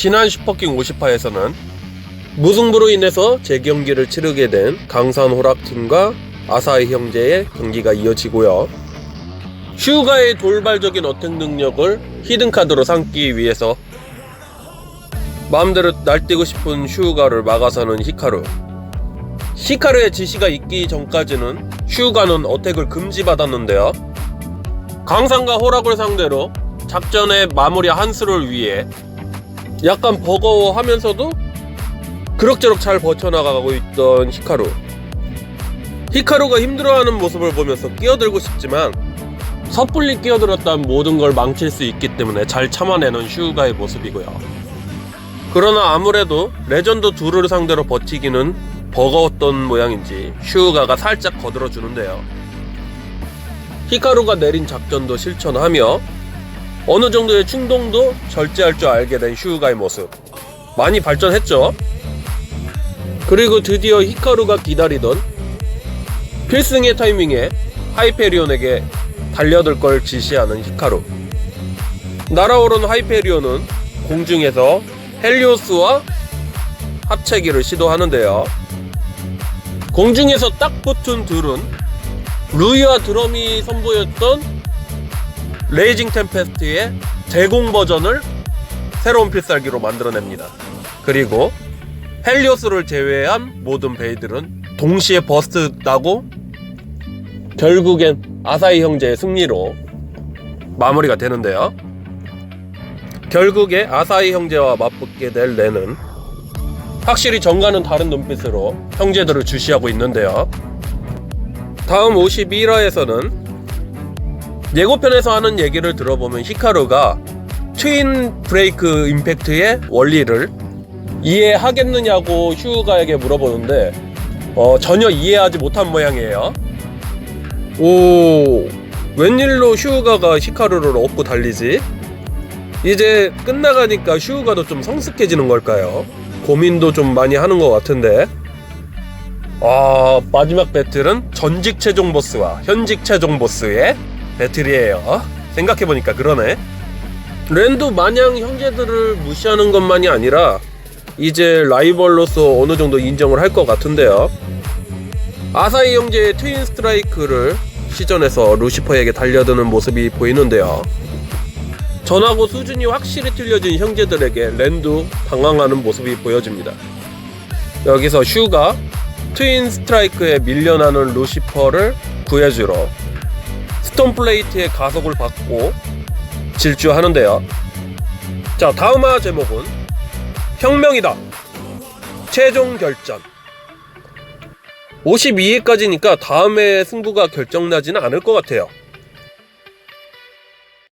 지난 슈퍼킹 50화에서는 무승부로 인해서 재경기를 치르게 된 강산 호락팀과 아사히 형제의 경기가 이어지고요. 슈가의 돌발적인 어택 능력을 히든카드로 삼기 위해서 마음대로 날뛰고 싶은 슈가를 막아서는 히카루. 히카루의 지시가 있기 전까지는 슈가는 어택을 금지받았는데요. 강산과 호락을 상대로 작전의 마무리 한 수를 위해 약간 버거워하면서도 그럭저럭 잘 버텨나가고 있던 히카루. 히카루가 힘들어하는 모습을 보면서 끼어들고 싶지만 섣불리 끼어들었다면 모든 걸 망칠 수 있기 때문에 잘 참아내는 슈가의 모습이고요. 그러나 아무래도 레전드 둘을 상대로 버티기는 버거웠던 모양인지 슈가가 살짝 거들어주는데요. 히카루가 내린 작전도 실천하며 어느 정도의 충동도 절제할 줄 알게 된 슈가의 모습 많이 발전했죠. 그리고 드디어 히카루가 기다리던 필승의 타이밍에 하이페리온에게 달려들 걸 지시하는 히카루. 날아오른 하이페리온은 공중에서 헬리오스와 합체기를 시도하는데요. 공중에서 딱 붙은 둘은 루이와 드럼이 선보였던 레이징 템페스트의 제공 버전을 새로운 필살기로 만들어냅니다. 그리고 헬리오스를 제외한 모든 베이들은 동시에 버스트 나고 결국엔 아사히 형제의 승리로 마무리가 되는데요. 결국에 아사히 형제와 맞붙게 될 레는 확실히 정과는 다른 눈빛으로 형제들을 주시하고 있는데요. 다음 51화에서는 예고편에서 하는 얘기를 들어보면 히카루가 트윈 브레이크 임팩트의 원리를 이해하겠느냐고 휴가에게 물어보는데 어, 전혀 이해하지 못한 모양이에요. 오, 웬일로 휴가가 히카루를 업고 달리지? 이제 끝나가니까 휴가도 좀 성숙해지는 걸까요? 고민도 좀 많이 하는 것 같은데. 아, 마지막 배틀은 전직 최종 보스와 현직 최종 보스의 배틀이에요. 생각해보니까 그러네. 랜도 마냥 형제들을 무시하는 것만이 아니라 이제 라이벌로서 어느 정도 인정을 할 것 같은데요. 아사히 형제의 트윈 스트라이크를 시전해서 루시퍼에게 달려드는 모습이 보이는데요. 전하고 수준이 확실히 틀려진 형제들에게 랜도 당황하는 모습이 보여집니다. 여기서 슈가 트윈 스트라이크에 밀려나는 루시퍼를 구해주러 스톤 플레이트의 가속을 받고 질주하는데요. 자, 다음화 제목은 혁명이다. 최종 결전. 52회까지니까 다음에 승부가 결정나지는 않을 것 같아요.